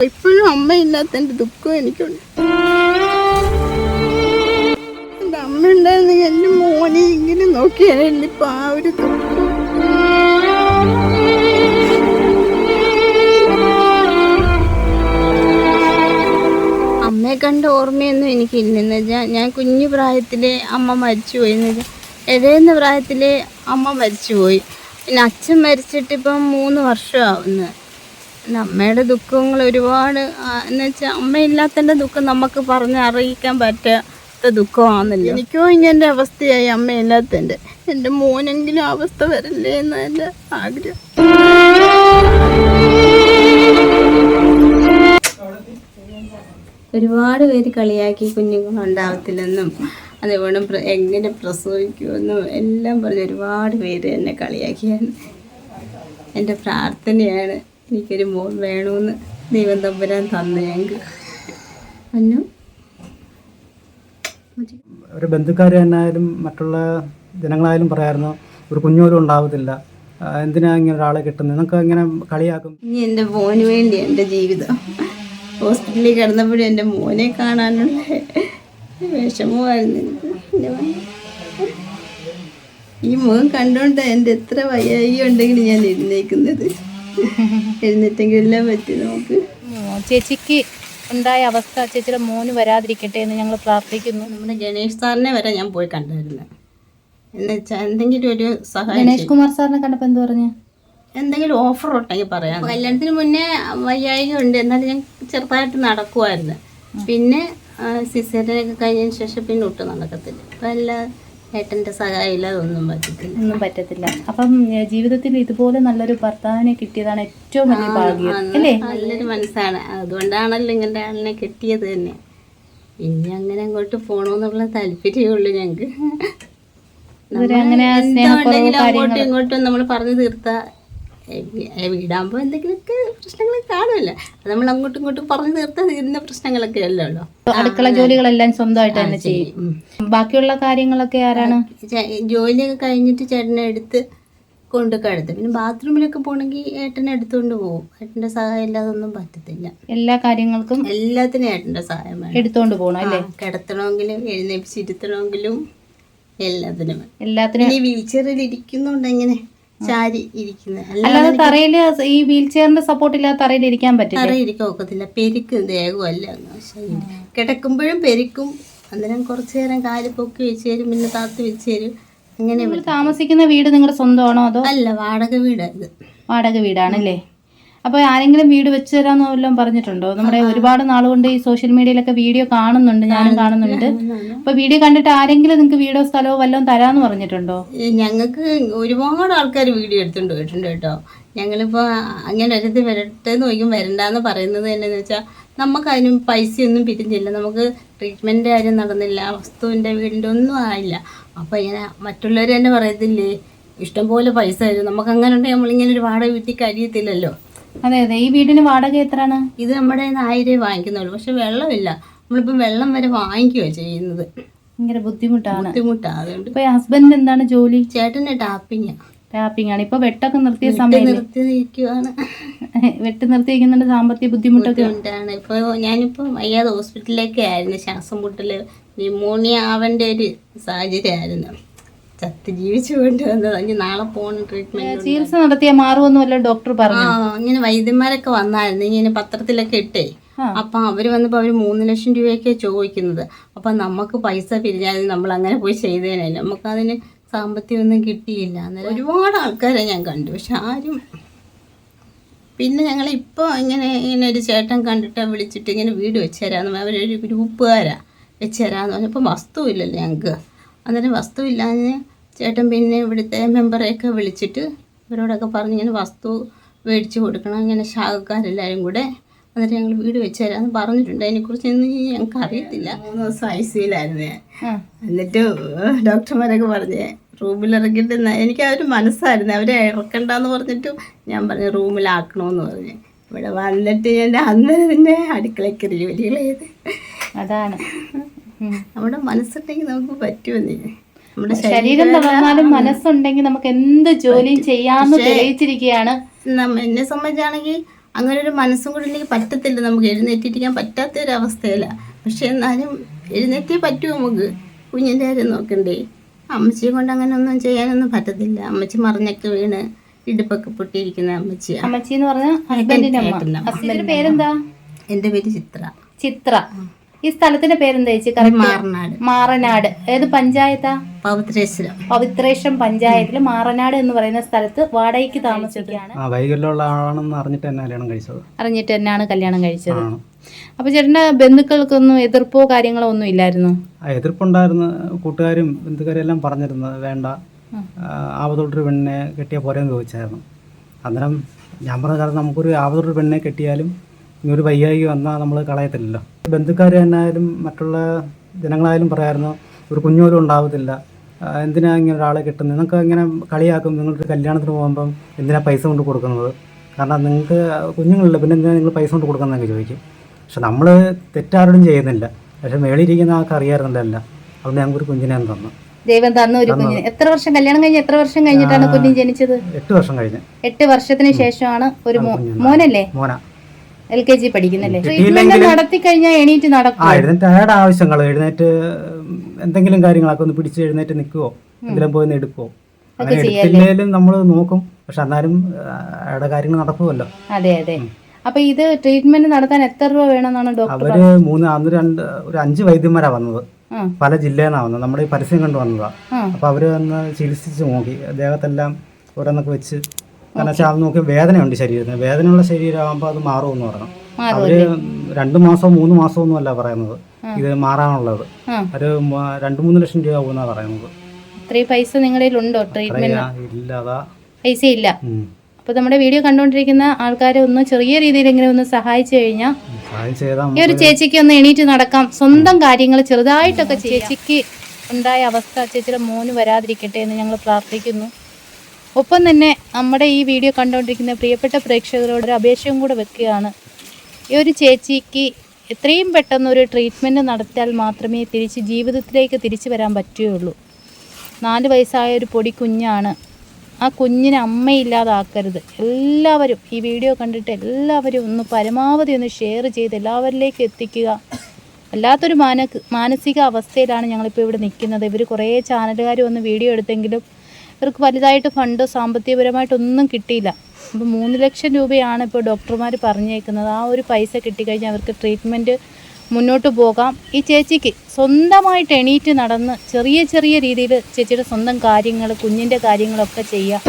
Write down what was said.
ഇപ്പോഴും അമ്മയില്ലാത്തതിന്റെ ദുഃഖം എനിക്കുണ്ട്. എന്റെ അമ്മ ഉണ്ടായിരുന്നെങ്കിൽ എന്റെ മോനെ ഇങ്ങനെ നോക്കിയായിരുന്നു ഇപ്പൊ ആ ഒരു അമ്മയെ കണ്ട ഓർമ്മയൊന്നും എനിക്കില്ലെന്ന് വെച്ചാൽ ഞാൻ കുഞ്ഞു പ്രായത്തിലെ അമ്മ മരിച്ചുപോയി എന്ന് വെച്ചാൽ എഴുതുന്ന പ്രായത്തിലെ അമ്മ മരിച്ചുപോയി പിന്നെ അച്ഛൻ മരിച്ചിട്ട് ഇപ്പം മൂന്ന് വർഷമാവുന്നത് അമ്മയുടെ ദുഃഖങ്ങൾ ഒരുപാട് എന്ന് വെച്ചാൽ അമ്മയില്ലാത്തതിന്റെ ദുഃഖം നമുക്ക് പറഞ്ഞ് അറിയിക്കാൻ പറ്റാത്ത ദുഃഖമാണല്ലോ. എനിക്കോ ഇങ്ങനെ അവസ്ഥയായി അമ്മയില്ലാത്തതിന്റെ എന്റെ മോനെങ്കിലും അവസ്ഥ വരല്ലേ എന്ന് എന്റെ ആഗ്രഹം. ഒരുപാട് പേര് കളിയാക്കി കുഞ്ഞുങ്ങളുണ്ടാവത്തില്ലെന്നും അതേപോലെ എങ്ങനെ പ്രസവിക്കുമെന്നും എല്ലാം പറഞ്ഞ് ഒരുപാട് പേര് എന്നെ കളിയാക്കിയാണ്. എന്റെ പ്രാർത്ഥനയാണ്. എനിക്കൊരു മോൻ വേണമെന്ന് ദൈവം തമ്പുരാൻ തന്നു ഞങ്ങൾക്ക് അന്നു? ഒരു ബന്ധുക്കാർ തന്നെയായാലും മറ്റുള്ള ജനങ്ങളായാലും പറയായിരുന്നു ഒരു കുഞ്ഞോലും ഉണ്ടാവത്തില്ല. എന്തിനാ ഇങ്ങനെ ഒരാളെ കിട്ടുന്നത് നിങ്ങൾക്ക് ഇങ്ങനെ കളിയാക്കും. ഇനി എന്റെ മോന് വേണ്ടി എന്റെ ജീവിതം. ഹോസ്പിറ്റലിൽ കിടന്നപ്പോഴും എന്റെ മോനെ കാണാനുള്ള വിഷമമായിരുന്നു എനിക്ക്. ഈ മുഖം കണ്ടുകൊണ്ട് എന്റെ എത്ര വയ്യായി ഉണ്ടെങ്കിലും ഞാൻ എഴുന്നേക്കുന്നത് എഴുന്നേറ്റെങ്കിലെല്ലാം പറ്റി നമുക്ക്. ചേച്ചിക്ക് ഉണ്ടായ അവസ്ഥ? ചേച്ചിയുടെ മോന് വരാതിരിക്കട്ടെ എന്ന് ഞങ്ങൾ പ്രാർത്ഥിക്കുന്നു. നമ്മുടെ ഗണേഷ് സാറിനെ വരെ ഞാൻ പോയി കണ്ടായിരുന്നു എന്നുവെച്ചാൽ എന്തെങ്കിലും ഒരു സഹായം ഗണേഷ് കുമാർ സാറിനെ കണ്ടപ്പോൾ എന്ത് പറഞ്ഞു? എന്തെങ്കിലും ഓഫർ ഉണ്ടെങ്കിൽ പറയാം. കല്യാണത്തിന് മുന്നേ വയ്യായിക ഉണ്ട് എന്നാലും ഞാൻ ചെറുതായിട്ട് നടക്കുമായിരുന്നു പിന്നെ സിസേറിനൊക്കെ കഴിഞ്ഞതിന് ശേഷം പിന്നെ ഒട്ടും നടക്കത്തില്ല. അപ്പം എല്ലാ ഏട്ടന്റെ സഹായമില്ല അതൊന്നും പറ്റത്തില്ല. ഒന്നും പറ്റത്തില്ല. അപ്പം ജീവിതത്തിൽ ഇതുപോലെ നല്ലൊരു ഭർത്താവിനെ കിട്ടിയതാണ് ഏറ്റവും വലിയ ഭാഗ്യം അല്ലേ? നല്ലൊരു മനസ്സാണ്. അതുകൊണ്ടാണല്ലോ ഇങ്ങനെ ആളിനെ കിട്ടിയത് തന്നെ. ഇനി അങ്ങനെ അങ്ങോട്ട് പോകണമെന്നുള്ള താല്പര്യമേ ഉള്ളൂ ഞങ്ങൾക്ക് അങ്ങനെ അങ്ങോട്ടും ഇങ്ങോട്ടും നമ്മൾ പറഞ്ഞു തീർത്താ വീടാകുമ്പോൾ എന്തെങ്കിലുമൊക്കെ പ്രശ്നങ്ങൾ കാണുമല്ലോ. അത് നമ്മൾ അങ്ങോട്ടും ഇങ്ങോട്ടും പറഞ്ഞു തീർത്താൽ തീരുന്ന പ്രശ്നങ്ങളൊക്കെ അല്ലല്ലോ അടുക്കള ജോലികളെല്ലാം സ്വന്തമായിട്ട് തന്നെ ചെയ്യും. ബാക്കിയുള്ള കാര്യങ്ങളൊക്കെ ആരാണ്? ജോലിയൊക്കെ കഴിഞ്ഞിട്ട് ചേട്ടനെ എടുത്ത് കൊണ്ട് കിടത്തും. പിന്നെ ബാത്റൂമിലൊക്കെ പോകണമെങ്കിൽ ഏട്ടനെ എടുത്തുകൊണ്ട് പോകും. ഏട്ടന്റെ സഹായം ഇല്ലാതെ ഒന്നും പറ്റത്തില്ല. എല്ലാ കാര്യങ്ങൾക്കും എല്ലാത്തിനും ഏട്ടന്റെ സഹായം വേണം. എടുത്തുകൊണ്ട് പോകണം അല്ലേ? കിടത്തണമെങ്കിലും എഴുന്നേപ്പിച്ചിരുത്തണമെങ്കിലും എല്ലാത്തിനും. എല്ലാത്തിനും ഈ വീൽ ചെയറിൽ ഇരിക്കുന്നുണ്ട് ഇങ്ങനെ ചാരി ഇരിക്കുന്നത് അല്ലാതെ തറയിൽ ഈ വീൽ ചെയറിന്റെ സപ്പോർട്ട് ഇല്ലാതെ തറയിൽ ഇരിക്കാൻ പറ്റില്ല? തറ ഇരിക്കാൻ ഒക്കത്തില്ല. പെരുക്കും ദേഹമല്ല കിടക്കുമ്പോഴും പെരുക്കും. അന്നേരം കുറച്ചു നേരം കാൽ പൊക്കി വെച്ച് തരും പിന്നെ താത്ത് വെച്ച് തരും. അങ്ങനെ താമസിക്കുന്ന വീട് നിങ്ങളുടെ സ്വന്തമാണോ അതോ? അല്ല വാടക വീടായത് വാടക വീടാണല്ലേ? അപ്പൊ ആരെങ്കിലും വീട് വെച്ച് തരാന്ന് വല്ലതും പറഞ്ഞിട്ടുണ്ടോ? നമ്മുടെ ഒരുപാട് നാളുകൊണ്ട് ഈ സോഷ്യൽ മീഡിയയിലൊക്കെ വീഡിയോ കാണുന്നുണ്ട് ഞാനും കാണുന്നുണ്ട്. അപ്പൊ വീഡിയോ കണ്ടിട്ട് ആരെങ്കിലും നിങ്ങൾക്ക് വീടോ സ്ഥലമോ വല്ലതും തരാന്ന് പറഞ്ഞിട്ടുണ്ടോ? ഞങ്ങൾക്ക് ഒരുപാട് ആൾക്കാർ വീഡിയോ എടുത്തുകൊണ്ട് പോയിട്ടുണ്ട് കേട്ടോ. ഞങ്ങളിപ്പോൾ അങ്ങനെ ഒരിത് വരട്ടെ എന്ന് ചോദിക്കും വരണ്ടെന്ന് പറയുന്നത് എന്നു വെച്ചാൽ നമുക്ക് അതിനും പൈസയൊന്നും പിരിഞ്ഞില്ല. നമുക്ക് ട്രീറ്റ്മെന്റ് കാര്യം നടന്നില്ല വസ്തുവിന്റെ വീടിന്റെ ഒന്നും ആയില്ല. അപ്പോൾ ഇങ്ങനെ മറ്റുള്ളവർ തന്നെ പറയത്തില്ലേ ഇഷ്ടംപോലെ പൈസ തരും. നമുക്ക് അങ്ങനെ ഉണ്ടെങ്കിൽ നമ്മളിങ്ങനെ ഒരു വാടക വീട്ടിൽ കഴിയത്തില്ലല്ലോ. അതെ അതെ ഈ വീടിന് വാടക എത്രയാണ്? ഇത് നമ്മുടെ ആയിരം രൂപ വാങ്ങിക്കുന്നുള്ളൂ. പക്ഷെ വെള്ളമില്ല. നമ്മളിപ്പം വെള്ളം വരെ വാങ്ങിക്കുകയോ ചെയ്യുന്നത്. ഭയങ്കര ബുദ്ധിമുട്ടാണ്. ബുദ്ധിമുട്ടാണ് അതുകൊണ്ട് ഇപ്പൊ ഹസ്ബൻഡിന് എന്താണ് ജോലി? ചേട്ടന്റെ ടാപ്പിങ് ടാപ്പിംഗ് ആണ്. ഇപ്പൊ വെട്ടൊക്കെ നിർത്തിയ സമയം നിർത്തി നിൽക്കുവാണ്. വെട്ട് നിർത്തിയിരിക്കുന്നുണ്ട് സാമ്പത്തിക ബുദ്ധിമുട്ടൊക്കെ? ഉണ്ടാണ് ഇപ്പൊ ഞാനിപ്പോ വയ്യാതെ ഹോസ്പിറ്റലിലേക്ക് ആയിരുന്നു ശ്വാസം മുട്ടൽ ന്യൂമോണിയ ആവേണ്ട ഒരു സാഹചര്യമായിരുന്നു. ചത്ത് ജീവിച്ചു കൊണ്ടുവന്നത് ഇനി നാളെ പോകണം ട്രീറ്റ്മെന്റ് ചികിത്സ നടത്തിയ മാറുമെന്നുമല്ലോ ഡോക്ടർ ആ പറഞ്ഞു ഇങ്ങനെ വൈദ്യന്മാരൊക്കെ വന്നായിരുന്നു. ഇങ്ങനെ പത്രത്തിലൊക്കെ ഇട്ടേ. അപ്പൊ അവർ വന്നപ്പോ അവർ മൂന്ന് ലക്ഷം രൂപയൊക്കെ ചോദിക്കുന്നത്. അപ്പൊ നമുക്ക് പൈസ പിരിഞ്ഞാലും നമ്മൾ അങ്ങനെ പോയി ചെയ്തേനല്ല നമുക്ക് നമുക്കതിന് സാമ്പത്തികമൊന്നും കിട്ടിയില്ല. അന്നേരം ഒരുപാട് ആൾക്കാരെ ഞാൻ കണ്ടു. പക്ഷെ ആരും പിന്നെ ഞങ്ങൾ ഇപ്പോൾ ഇങ്ങനെ ഇങ്ങനെ ഒരു ചേട്ടൻ കണ്ടിട്ട് വിളിച്ചിട്ട് ഇങ്ങനെ വീട് വെച്ച് തരാമെന്ന് അവരൊരു ഗ്രൂപ്പുകാരാ വെച്ച് തരാമെന്ന് പറഞ്ഞപ്പോൾ വസ്തു ഇല്ലല്ലോ ഞങ്ങൾക്ക് അന്നേരം വസ്തു ഇല്ലാഞ്ഞ് ചേട്ടൻ പിന്നെ ഇവിടുത്തെ മെമ്പറെയൊക്കെ വിളിച്ചിട്ട് ഇവരോടൊക്കെ പറഞ്ഞ് ഇങ്ങനെ വസ്തു മേടിച്ച് കൊടുക്കണം ഇങ്ങനെ ശാഖക്കാരെല്ലാവരും കൂടെ എന്നിട്ട് ഞങ്ങൾ വീട് വെച്ച് തരാമെന്ന് പറഞ്ഞിട്ടുണ്ട്. അതിനെക്കുറിച്ചൊന്നും ഞങ്ങൾക്ക് അറിയത്തില്ല. മൂന്ന് ദിവസം ഐ സിയിലായിരുന്നു. എന്നിട്ട് ഡോക്ടർമാരൊക്കെ പറഞ്ഞേ റൂമിൽ ഇറക്കിയിട്ട് എനിക്ക് ആ ഒരു മനസ്സായിരുന്നു. അവരെ ഇറക്കണ്ടെന്ന് പറഞ്ഞിട്ടും ഞാൻ പറഞ്ഞു റൂമിലാക്കണമെന്ന് പറഞ്ഞു. ഇവിടെ വന്നിട്ട് ഞാൻ അന്ന് തന്നെ അടുക്കളയ്ക്ക് ജോലികൾ ചെയ്ത് അതാണ് നമ്മുടെ മനസ്സുണ്ടെങ്കിൽ നമുക്ക് പറ്റുമെന്നേ. ശരീരം തളർന്നാലും മനസ്സുണ്ടെങ്കിൽ നമുക്ക് എന്ത് ജോലിയും ചെയ്യാന്ന് തെളിയിച്ചിരിക്കുകയാണ്. എന്നെ സംബന്ധിച്ചാണെങ്കിൽ അങ്ങനെ ഒരു മനസ്സും കൂടി ഉണ്ടെങ്കിൽ പറ്റത്തില്ല. നമുക്ക് എഴുന്നേറ്റിരിക്കാൻ പറ്റാത്ത ഒരു അവസ്ഥയല്ല പക്ഷെ എന്നാലും എഴുന്നേറ്റേ പറ്റൂ നമുക്ക്. കുഞ്ഞിന്റെ കാര്യം നോക്കണ്ടേ. അമ്മച്ചിയെ കൊണ്ട് അങ്ങനെ ഒന്നും ചെയ്യാനൊന്നും പറ്റത്തില്ല. അമ്മച്ചി മറിഞ്ഞൊക്കെ വീണ് ഇടുപ്പൊക്കെ പൊട്ടിയിരിക്കുന്ന അമ്മച്ചി അമ്മച്ചി എന്ന് പറഞ്ഞാൽ പേരെന്താ? എന്റെ പേര് ചിത്ര. ചിത്ര. ഈ സ്ഥലത്തിന്റെ പേരെന്താ ചേച്ചി? മാറനാട്. മാറനാട്. ഏത് പഞ്ചായത്താ? പവിത്രേശ്വരം. പവിത്രേശ്വരം പഞ്ചായത്തിൽ മാറനാട് എന്ന് പറയുന്ന സ്ഥലത്ത് വാടകയ്ക്ക് താമസിക്കുകയാണ്. വൈകല്യമുള്ള ആളാണെന്ന് അറിഞ്ഞിട്ട് തന്നെ കല്യാണം കഴിച്ചത്. അറിഞ്ഞിട്ട് തന്നെയാണ് കല്യാണം കഴിച്ചത്. അപ്പൊ ചേട്ടന്റെ ബന്ധുക്കൾക്കൊന്നും എതിർപ്പോ കാര്യങ്ങളോ ഒന്നും ഇല്ലായിരുന്നു? എതിർപ്പുണ്ടായിരുന്നു എതിർപ്പുണ്ടായിരുന്ന. കൂട്ടുകാരും ബന്ധുക്കാരും എല്ലാം പറഞ്ഞിരുന്നത് വേണ്ട. ആവതൊട്ടൊരു പെണ്ണിനെ കെട്ടിയ പോരെന്ന് ചോദിച്ചായിരുന്നു. അന്നേരം ഞാൻ പറഞ്ഞ കാരണം നമുക്കൊരു ആവതൊട്ടൊരു പെണ്ണിനെ കെട്ടിയാലും ഇനി ഒരു വയ്യായി വന്നാൽ നമ്മൾ കളയത്തില്ലല്ലോ. ബന്ധുക്കാർ തന്നെയായാലും മറ്റുള്ള ജനങ്ങളായാലും പറയായിരുന്നു ഒരു കുഞ്ഞുപോലും ഉണ്ടാവത്തില്ല. എന്തിനാ ഇങ്ങനെ ഒരാളെ കിട്ടുന്നത് നിങ്ങൾക്ക് ഇങ്ങനെ കളിയാക്കും. നിങ്ങളൊരു കല്യാണത്തിന് പോകുമ്പം എന്തിനാ പൈസ കൊണ്ട് കൊടുക്കുന്നത്? കാരണം നിങ്ങൾക്ക് കുഞ്ഞുങ്ങളില്ല പിന്നെ എന്തിനാ നിങ്ങൾ പൈസ കൊണ്ട് കൊടുക്കുന്നതെന്ന് ചോദിക്കും. പക്ഷെ നമ്മൾ തെറ്റാരോടും ചെയ്യുന്നില്ല. പക്ഷെ മേളിയിരിക്കുന്ന ആൾക്ക് അറിയാറുണ്ടല്ല. അതുകൊണ്ട് ഞങ്ങൾക്ക് ഒരു കുഞ്ഞിനെ തന്നു. ദൈവം തന്ന ഒരു കുഞ്ഞിന്. എത്ര വർഷം കല്യാണം കഴിഞ്ഞ് എത്ര വർഷം കഴിഞ്ഞിട്ടാണ് കുഞ്ഞ് ജനിച്ചത്? എട്ട് വർഷം കഴിഞ്ഞ്. എട്ട് വർഷത്തിന് ശേഷമാണ് ഒരു മോനല്ലേ? മോന. എൽ കെ ജി പഠിക്കുന്നല്ലേ? ട്രീറ്റ്മെന്റ് നടത്തി കഴിഞ്ഞാൽ എണീറ്റ് ആ നടക്കും എഴുന്നേറ്റ് അയാളുടെ ആവശ്യങ്ങൾ എഴുന്നേറ്റ് എന്തെങ്കിലും കാര്യങ്ങളൊക്കെ ഒന്ന് പിടിച്ച് എഴുന്നേറ്റ് നിൽക്കുവോ? എന്തെങ്കിലും പോയി എടുക്കുവോ? അങ്ങനെ നമ്മൾ നോക്കും. പക്ഷെ എന്നാലും അയാളുടെ കാര്യങ്ങൾ നടക്കുമല്ലോ അതെ അതെ. അപ്പൊ ഇത് ട്രീറ്റ്മെന്റ് നടത്താൻ എത്ര രൂപ വേണമെന്നാണ് ഡോക്ടർ അവർ മൂന്ന് അന്ന് രണ്ട് ഒരു അഞ്ച് വൈദ്യന്മാരാ വന്നത്. പല ജില്ലയിൽ നിന്നാണ് വന്നത്. നമ്മുടെ ഈ പരസ്യം കണ്ടു വന്നതാ. അപ്പൊ അവർ വന്ന് ചികിത്സിച്ച് നോക്കി. ദേഹത്തെല്ലാം ഓരോന്നൊക്കെ വെച്ച് കാരണം വെച്ചാൽ അത് നോക്കി വേദനയുണ്ട് ശരീരത്തിന്. വേദനയുള്ള ശരീരമാകുമ്പോൾ അത് മാറുമെന്ന് പറഞ്ഞു. അവർ രണ്ടു മാസമോ മൂന്ന് മാസമോ ഒന്നും അല്ല പറയുന്നത്. ഇത് മാറാനുള്ളത്. ഒരു രണ്ടു മൂന്ന് ലക്ഷം രൂപ പോകുന്ന പറയുന്നത്. ഇത്രയും പൈസ നിങ്ങളുടെ ഉണ്ടോ ട്രീറ്റ്മെന്റ് പൈസ ഇല്ല ഉം. അപ്പൊ നമ്മുടെ വീഡിയോ കണ്ടുകൊണ്ടിരിക്കുന്ന ആൾക്കാരെ ഒന്ന് ചെറിയ രീതിയിൽ ഇങ്ങനെ ഒന്ന് സഹായിച്ചു കഴിഞ്ഞാൽ ഈ ഒരു ചേച്ചിക്ക് ഒന്ന് എണീറ്റ് നടക്കാം. സ്വന്തം കാര്യങ്ങൾ ചെറുതായിട്ടൊക്കെ ചേച്ചിക്ക് ഉണ്ടായ അവസ്ഥ ചേച്ചിയുടെ മോന് വരാതിരിക്കട്ടെ എന്ന് ഞങ്ങൾ പ്രാർത്ഥിക്കുന്നു. ഒപ്പം തന്നെ നമ്മുടെ ഈ വീഡിയോ കണ്ടുകൊണ്ടിരിക്കുന്ന പ്രിയപ്പെട്ട പ്രേക്ഷകരോട് ഒരു അപേക്ഷയും കൂടെ വെക്കുകയാണ്. ഈ ഒരു ചേച്ചിക്ക് എത്രയും പെട്ടെന്ന് ഒരു ട്രീറ്റ്മെന്റ് നടത്തിയാൽ മാത്രമേ തിരിച്ച് ജീവിതത്തിലേക്ക് തിരിച്ചു വരാൻ പറ്റുകയുള്ളൂ. നാല് വയസ്സായ ഒരു പൊടി കുഞ്ഞാണ്. ആ കുഞ്ഞിനെ അമ്മയില്ലാതാക്കരുത്. എല്ലാവരും ഈ വീഡിയോ കണ്ടിട്ട് എല്ലാവരും ഒന്ന് പരമാവധി ഒന്ന് ഷെയർ ചെയ്ത് എല്ലാവരിലേക്ക് എത്തിക്കുക. വല്ലാത്തൊരു മാന മാനസിക അവസ്ഥയിലാണ് ഞങ്ങളിപ്പോൾ ഇവിടെ നിൽക്കുന്നത്. ഇവർ കുറേ ചാനലുകാർ വന്ന് വീഡിയോ എടുത്തെങ്കിലും ഇവർക്ക് വലുതായിട്ട് ഫണ്ട് സാമ്പത്തികപരമായിട്ടൊന്നും കിട്ടിയില്ല. അപ്പോൾ മൂന്ന് ലക്ഷം രൂപയാണ് ഇപ്പോൾ ഡോക്ടർമാർ പറഞ്ഞേക്കുന്നത്. ആ ഒരു പൈസ കിട്ടിക്കഴിഞ്ഞാൽ അവർക്ക് ട്രീറ്റ്മെന്റ് മുന്നോട്ട് പോകാം. ഈ ചേച്ചിക്ക് സ്വന്തമായിട്ട് എണീറ്റ് നടന്ന് ചെറിയ ചെറിയ രീതിയിൽ ചേച്ചിയുടെ സ്വന്തം കാര്യങ്ങൾ കുഞ്ഞിന്റെ കാര്യങ്ങളൊക്കെ ചെയ്യാം.